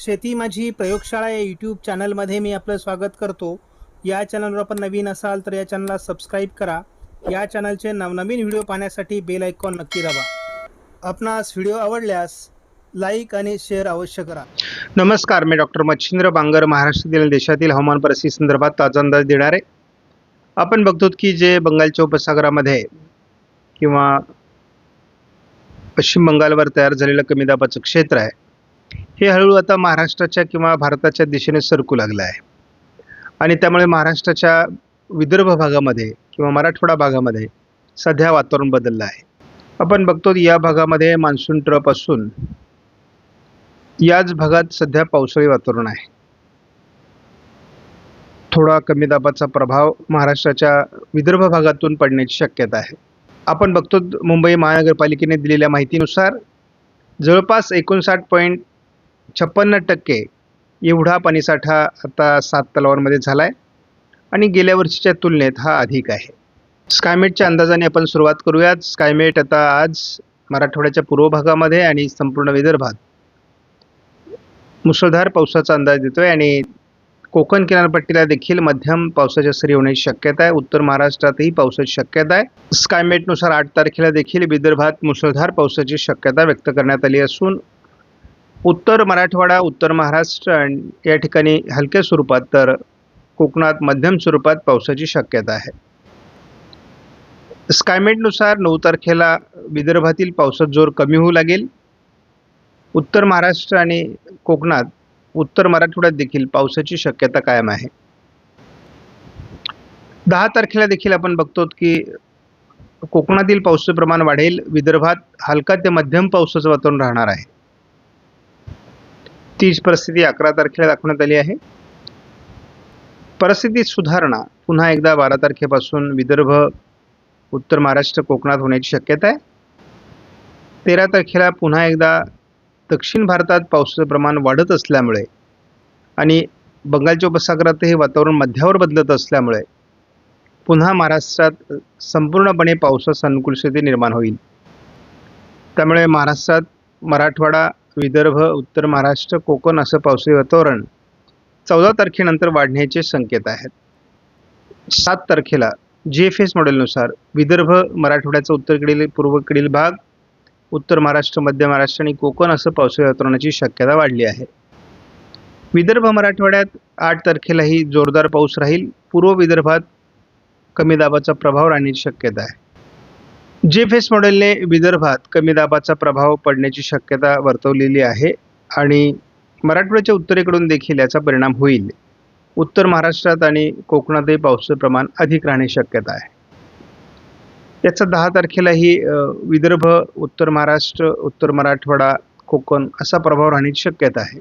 शेती माझी प्रयोगशाळा या यूट्यूब चॅनलमध्ये मी आपलं स्वागत करतो. या चॅनलवर आपण नवीन असाल तर या चॅनलला सबस्क्राईब करा. या चॅनलचे नवनवीन व्हिडिओ पाहण्यासाठी बेल आयकॉन नक्की दाबा. आपणास व्हिडिओ आवडल्यास लाईक आणि शेअर अवश्य करा. नमस्कार मी डॉक्टर मच्छिंद्र बांगर महाराष्ट्रातील देशातील हवामान परिस्थिती संदर्भात ताजा अंदाज देणार. आहे आपण बघतो की जे बंगालच्या उपसागरामध्ये किंवा पश्चिम बंगालवर तयार झालेलं कमी दाबाचं क्षेत्र आहे. हे हळूहळू आता महाराष्ट्राच्या किंवा भारताच्या दिशेने सरकू लागलं आहे. आणि त्यामुळे महाराष्ट्राच्या विदर्भ भागामध्ये किंवा मराठवाडा भागामध्ये सध्या वातावरण बदललं आहे. आपण बघतो या भागामध्ये मान्सून ट्रप असून याच भागात सध्या पावसाळी वातावरण आहे. थोडा कमी दाबाचा प्रभाव महाराष्ट्राच्या विदर्भ भागातून पडण्याची शक्यता आहे. आपण बघतो मुंबई महानगरपालिकेने दिलेल्या माहितीनुसार जवळपास एकोणसाठ पॉईंट छप्पन्न टक्के एवढा पाणीसाठा आता सात तलावांमध्ये झाला आहे आणि गेल्या वर्षीच्या तुलनेत हा अधिक आहे. स्कायमेटच्या अंदाजाने आपण सुरुवात करूयात. स्कायमेट आता आज मराठवाड्याच्या पूर्व भागामध्ये आणि संपूर्ण विदर्भात मुसळधार पावसाचा अंदाज देतोय आणि कोकण किनारपट्टीला देखील मध्यम पावसाच्या सरी होण्याची शक्यता आहे. उत्तर महाराष्ट्रातही पावसाची शक्यता आहे. स्कायमेटनुसार आठ तारखेला देखील विदर्भात मुसळधार पावसाची शक्यता व्यक्त करण्यात आली असून उत्तर मराठवाडा उत्तर महाराष्ट्र आणि या ठिकाणी हलक्या स्वरूपात तर कोकणात मध्यम स्वरूपात पावसाची शक्यता आहे. स्कायमेटनुसार नऊ तारखेला विदर्भातील पावसात जोर कमी होऊ लागेल. उत्तर महाराष्ट्र आणि कोकणात उत्तर मराठवाड्यात देखील पावसाची शक्यता कायम आहे. दहा तारखेला देखील आपण बघतो की कोकणातील पावसाचं प्रमाण वाढेल. विदर्भात हलका ते मध्यम पावसाचं वातावरण राहणार आहे. तीच परिस्थिती अकरा तारखेला दाखवण्यात आली आहे. परिस्थितीत सुधारणा पुन्हा एकदा बारा तारखेपासून विदर्भ उत्तर महाराष्ट्र कोकणात होण्याची शक्यता आहे. तेरा तारखेला पुन्हा एकदा दक्षिण भारतात पावसाचं प्रमाण वाढत असल्यामुळे आणि बंगालच्या उपसागरातही वातावरण मध्यावर बदलत असल्यामुळे पुन्हा महाराष्ट्रात संपूर्णपणे पावसास अनुकूल स्थिती निर्माण होईल. त्यामुळे महाराष्ट्रात मराठवाडा विदर्भ उत्तर महाराष्ट्र कोकण असं पावसाळी वातावरण चौदा तारखेनंतर वाढण्याचे संकेत आहेत. सात तारखेला जी एफ एस मॉडेलनुसार विदर्भ मराठवाड्याचा उत्तरेकडील पूर्वेकडील भाग उत्तर महाराष्ट्र मध्य महाराष्ट्र आणि कोकण असं पावसाळी वातावरणाची शक्यता वाढली आहे. विदर्भ मराठवाड्यात आठ तारखेलाही जोरदार पाऊस राहील. पूर्व विदर्भात कमी दाबाचा प्रभाव राहण्याची शक्यता आहे. जे फेस मॉडेलने विदर्भात कमी दाबाचा प्रभाव पडण्याची शक्यता वर्तवलेली आहे आणि मराठवाड्याच्या उत्तरेकडून देखील याचा परिणाम होईल. उत्तर महाराष्ट्रात आणि कोकणातही पावसाचं प्रमाण अधिक राहण्याची शक्यता आहे. याचा दहा तारखेलाही विदर्भ उत्तर महाराष्ट्र उत्तर मराठवाडा कोकण असा प्रभाव राहण्याची शक्यता आहे.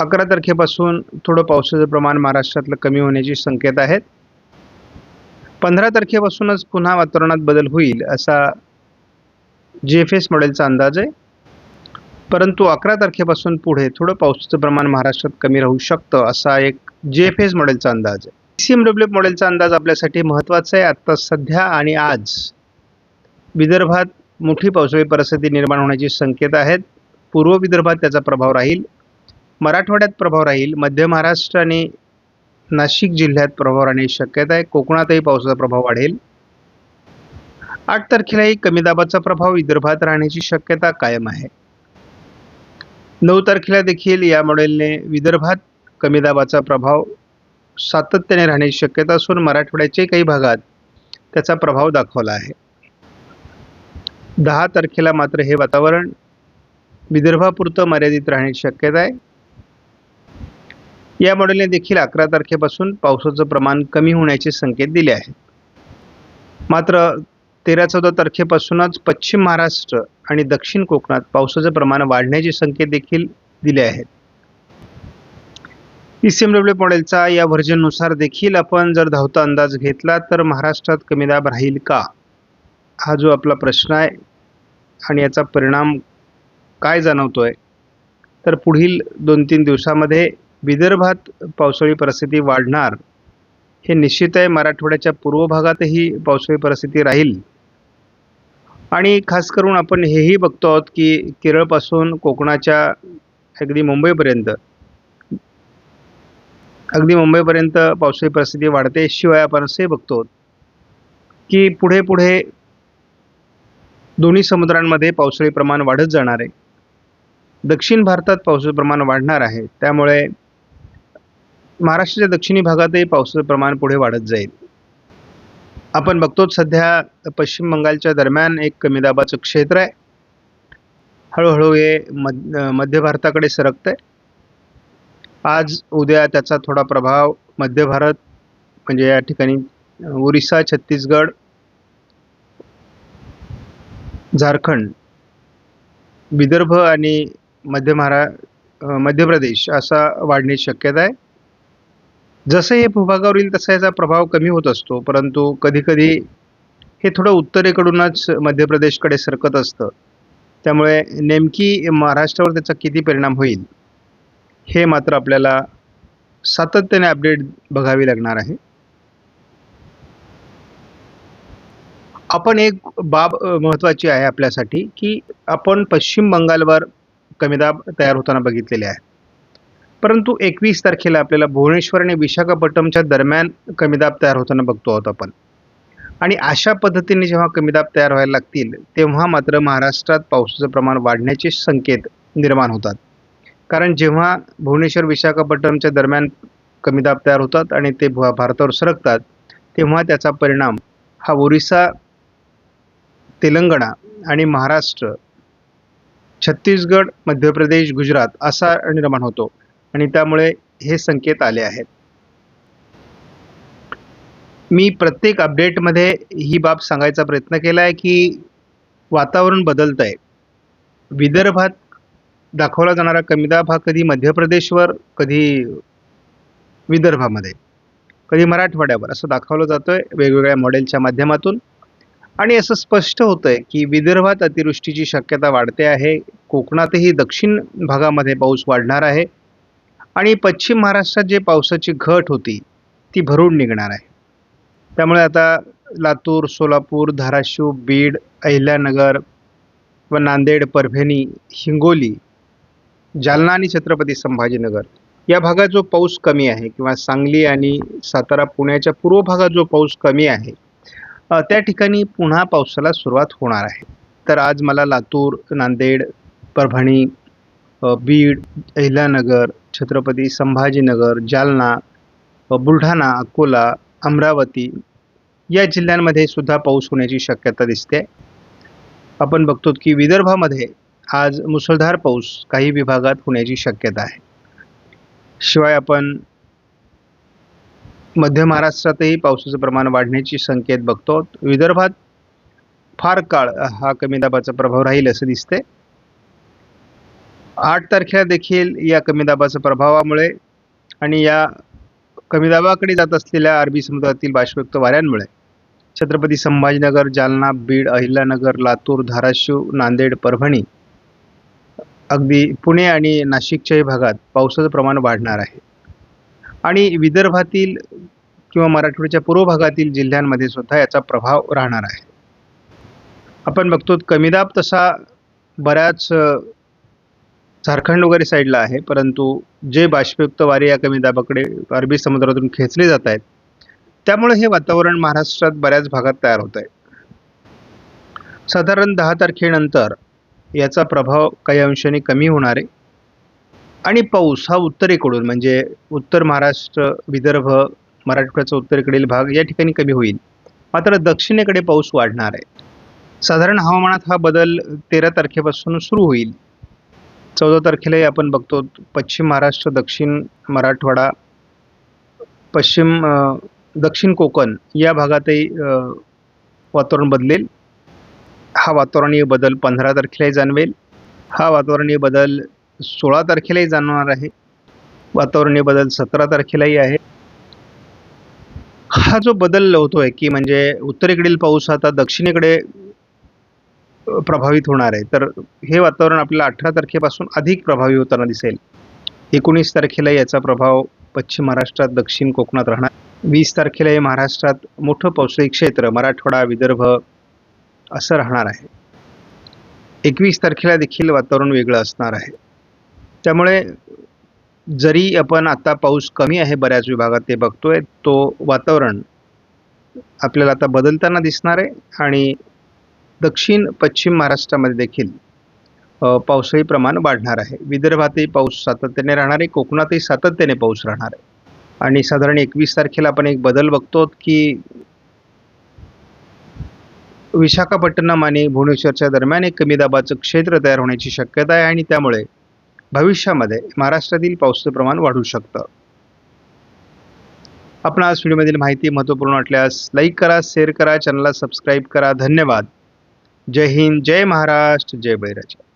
अकरा तारखेपासून थोडं पावसाचं प्रमाण महाराष्ट्रातलं कमी होण्याची संकेत आहेत. पंधरा तारखेपासूनच पुन्हा वातावरणात बदल होईल असा जी एफ एस मॉडेलचा अंदाज आहे. परंतु अकरा तारखेपासून पुढे थोडं पावसाचं प्रमाण महाराष्ट्रात कमी राहू शकतं असा एक जे एफ एस मॉडेलचा अंदाज आहे. सी एम डब्ल्यू मॉडेलचा अंदाज आपल्यासाठी महत्त्वाचा आहे. आत्ता सध्या आणि आज विदर्भात मोठी पावसाळी परिस्थिती निर्माण होण्याची संकेत आहेत. पूर्व विदर्भात त्याचा प्रभाव राहील. मराठवाड्यात प्रभाव राहील. मध्य महाराष्ट्र आणि नाशिक जिल्ह्यात प्रभाव राहण्याची शक्यता आहे. कोकणातही पावसाचा प्रभाव वाढेल. आठ तारखेलाही कमी दाबाचा प्रभाव विदर्भात राहण्याची शक्यता कायम आहे. नऊ तारखेला देखील या मॉडेलने विदर्भात कमी दाबाचा प्रभाव सातत्याने राहण्याची शक्यता असून मराठवाड्याच्या काही भागात त्याचा प्रभाव दाखवला आहे. दहा तारखेला मात्र हे वातावरण विदर्भापुरतं मर्यादित राहण्याची शक्यता आहे. या मॉडेलने देखील अकरा तारखेपासून पावसाचं प्रमाण कमी होण्याचे संकेत दिले आहेत. मात्र तेरा चौदा तारखेपासूनच पश्चिम महाराष्ट्र आणि दक्षिण कोकणात पावसाचं प्रमाण वाढण्याचे संकेत देखील दिले आहेत. ई सी एम डब्ल्यू मॉडेलचा या व्हर्जननुसार देखील आपण जर धावता अंदाज घेतला तर महाराष्ट्रात कमी दाब राहील का? हा जो आपला प्रश्न आहे आणि याचा परिणाम काय जाणवतोय? तर पुढील दोन तीन दिवसामध्ये विदर्भात पावसाळी परिस्थिती वाढणार हे निश्चित आहे. मराठवाड्याच्या पूर्व भागातही पावसाळी परिस्थिती राहील. आणि खास करून आपण हेही बघतो आहोत की केरळपासून कोकणाच्या अगदी मुंबईपर्यंत अगदी मुंबईपर्यंत पावसाळी परिस्थिती वाढते. शिवाय आपण असे बघतो की पुढे पुढे दोन्ही समुद्रांमध्ये पावसाळी प्रमाण वाढत जाणार आहे. दक्षिण भारतात पावसाचं प्रमाण वाढणार आहे. त्यामुळे महाराष्ट्राच्या दक्षिणी भागातही पावसाचं प्रमाण पुढे वाढत जाईल. आपण बघतोच सध्या पश्चिम बंगालच्या दरम्यान एक कमी दाबाचं क्षेत्र आहे. हळूहळू हे मध मध्य भारताकडे सरकतं आहे आज उद्या त्याचा थोडा प्रभाव मध्य भारत म्हणजे या ठिकाणी ओरिसा छत्तीसगड झारखंड विदर्भ आणि मध्य महारा मध्य प्रदेश असा वाढण्याची शक्यता आहे. जसं हे भूभागावर येईल तसा याचा प्रभाव कमी होत असतो परंतु कधीकधी हे थोडं उत्तरेकडूनच मध्य प्रदेशकडे सरकत असतं. त्यामुळे नेमकी महाराष्ट्रावर त्याचा किती परिणाम होईल हे मात्र आपल्याला सातत्याने अपडेट बघावी लागणार आहे. आपण एक बाब महत्त्वाची आहे आपल्यासाठी की आपण पश्चिम बंगालवर कमीदाब तयार होताना बघितलेले आहे परंतु एकवीस तारखेला आपल्याला भुवनेश्वर आणि विशाखापट्टणमच्या दरम्यान कमीदाब तयार होताना बघतो आहोत आपण. आणि अशा पद्धतीने जेव्हा कमीदाब तयार व्हायला लागतील तेव्हा मात्र महाराष्ट्रात पावसाचं प्रमाण वाढण्याचे संकेत निर्माण होतात. कारण जेव्हा भुवनेश्वर विशाखापट्टणमच्या दरम्यान कमीदाब तयार होतात आणि ते भारतावर सरकतात तेव्हा त्याचा परिणाम हा ओरिसा तेलंगणा आणि महाराष्ट्र छत्तीसगड मध्य प्रदेश गुजरात असा निर्माण होतो. आणि त्यामुळे हे संकेत आले आहेत. मी प्रत्येक अपडेटमध्ये ही बाब सांगायचा प्रयत्न केला आहे की वातावरण बदलत आहे विदर्भात दाखवला जाणारा कमीदाब हा कधी मध्य प्रदेशवर कधी विदर्भामध्ये कधी मराठवाड्यावर असं दाखवलं जातोय वेगवेगळ्या मॉडेलच्या माध्यमातून. आणि असं स्पष्ट होतं आहे की विदर्भात अतिवृष्टीची शक्यता वाढते आहे. कोकणातही दक्षिण भागामध्ये पाऊस वाढणार आहे. आणि पश्चिम महाराष्ट्रात जे पावसाची घट होती ती भरून निघणार आहे. त्यामुळे आता लातूर सोलापूर धाराशिव बीड अहिल्यानगर व नांदेड परभणी हिंगोली जालना आणि छत्रपती संभाजीनगर या भागात जो पाऊस कमी आहे किंवा सांगली आणि सातारा पुण्याच्या पूर्व भागात जो पाऊस कमी आहे त्या ठिकाणी पुन्हा पावसाला सुरुवात होणार आहे. तर आज मला लातूर नांदेड परभणी बीड अहिल्यानगर छत्रपती संभाजीनगर जालना बुलढाणा अकोला अमरावती या जिल्ह्यांमध्ये सुद्धा पाऊस होण्याची शक्यता दिसते. आपण बघतो की विदर्भामध्ये आज मुसळधार पाऊस काही विभागात होण्याची शक्यता आहे. शिवाय आपण मध्य महाराष्ट्रातही पावसाचं प्रमाण वाढण्याची संकेत बघतो. विदर्भात फार काळ हा कमी दाबाचा प्रभाव राहील असं दिसते आठ तारखेला देखील या कमी दाबाच्या प्रभावामुळे आणि या कमी दाबाकडे जात असलेल्या अरबी समुद्रातील बाष्पयुक्त वाऱ्यांमुळे छत्रपती संभाजीनगर जालना बीड अहिल्यानगर लातूर धाराशिव नांदेड परभणी अगदी पुणे आणि नाशिकच्याही भागात पावसाचं प्रमाण वाढणार आहे. आणि विदर्भातील किंवा मराठवाड्याच्या पूर्व भागातील जिल्ह्यांमध्ये सुद्धा याचा प्रभाव राहणार आहे. आपण बघतो कमीदाब तसा बऱ्याच झारखंड वगैरे साईडला आहे परंतु जे बाष्पयुक्त वारे या कमी दाबाकडे अरबी समुद्रातून खेचले जात आहेत त्यामुळे हे वातावरण महाराष्ट्रात बऱ्याच भागात तयार होत आहे. साधारण दहा तारखेनंतर याचा प्रभाव काही अंशाने कमी होणार आहे. आणि पाऊस हा उत्तरेकडून म्हणजे उत्तर महाराष्ट्र विदर्भ मराठवाड्याचा उत्तरेकडील भाग या ठिकाणी कमी होईल. मात्र दक्षिणेकडे पाऊस वाढणार आहे. साधारण हवामानात हा बदल तेरा तारखेपासून सुरू होईल. चौदा तारखेलाही आपण बघतो पश्चिम महाराष्ट्र दक्षिण मराठवाडा पश्चिम दक्षिण कोकण या भागातही वातावरण बदलेल. हा वातावरणीय बदल पंधरा तारखेलाही जाणवेल. हा वातावरणीय बदल सोळा तारखेलाही जाणवणार आहे. वातावरणीय बदल सतरा तारखेलाही आहे. हा जो बदल होतो आहे की म्हणजे उत्तरेकडील पाऊस आता दक्षिणेकडे प्रभावित होणार आहे. तर हे वातावरण आपल्याला अठरा तारखेपासून अधिक प्रभावी होताना दिसेल. एकोणीस तारखेला याचा प्रभाव पश्चिम महाराष्ट्रात दक्षिण कोकणात राहणार. वीस तारखेला हे महाराष्ट्रात मोठं पावसाळी क्षेत्र मराठवाडा विदर्भ असं राहणार आहे. एकवीस तारखेला देखील वातावरण वेगळं असणार आहे. त्यामुळे जरी आपण आता पाऊस कमी आहे बऱ्याच विभागात ते बघतोय तो वातावरण आपल्याला आता बदलताना दिसणार आहे आणि दक्षिण पश्चिम महाराष्ट्रामध्ये देखील पावसाळी प्रमाण वाढणार आहे. विदर्भातही पाऊस सातत्याने राहणार आहे कोकणातही सातत्याने पाऊस राहणार आहे. आणि साधारण एकवीस तारखेला आपण एक बदल बघतो की विशाखापट्टणम आणि भुवनेश्वरच्या दरम्यान एक कमी दाबाचं क्षेत्र तयार होण्याची शक्यता आहे आणि त्यामुळे भविष्यामध्ये महाराष्ट्रातील पावसाचं प्रमाण वाढू शकतं. आपण आज व्हिडिओमधील माहिती महत्त्वपूर्ण वाटल्यास लाईक करा शेअर करा चॅनलला सबस्क्राईब करा. धन्यवाद. जय हिंद जय महाराष्ट्र जय बैराजी.